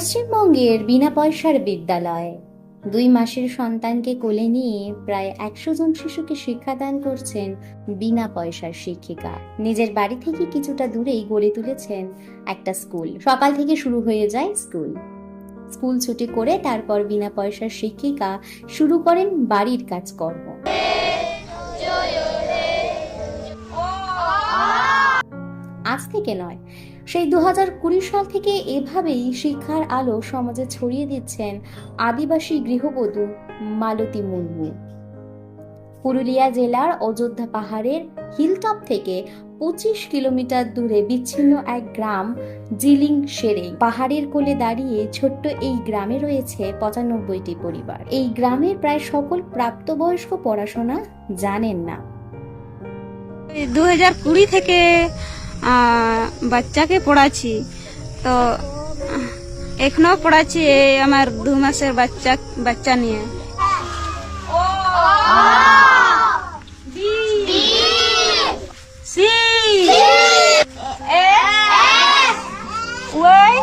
পশ্চিমবঙ্গের বিনা পয়সার বিদ্যালয়। দুই মাসের সন্তানকে কোলে নিয়ে প্রায় একশো জন শিশুকে শিক্ষাদান করছেন বিনা পয়সার শিক্ষিকা। নিজের বাড়ি থেকে কিছুটা দূরেই গড়ে তুলেছেন একটা স্কুল। সকাল থেকে শুরু হয়ে যায় স্কুল। স্কুল ছুটি করে তারপর বিনা পয়সার শিক্ষিকা শুরু করেন বাড়ির কাজকর্ম। আজ থেকে নয়। সেই দু সাল থেকে এভাবেই শিক্ষার আলো সমাজে ছড়িয়ে দিচ্ছেন আদিবাসী গৃহবধূ মালতী মুর্মু। পুরুলিয়া জেলার অযোধ্যা পাহাড়ের হিলটপ থেকে পঁচিশ কিলোমিটার দূরে বিচ্ছিন্ন এক গ্রাম জিলিং সেরে পাহাড়ের কোলে দাঁড়িয়ে ছোট্ট এই গ্রামে রয়েছে পঁচানব্বইটি পরিবার। এই গ্রামের প্রায় সকল প্রাপ্তবয়স্ক পড়াশোনা জানেন না। দু হাজার কুড়ি থেকে বাচ্চাকে পড়াচ্ছি। তো এখনও পড়াচ্ছি এই আমার দু মাসের বাচ্চা বাচ্চা নিয়ে। সি। ওয়াই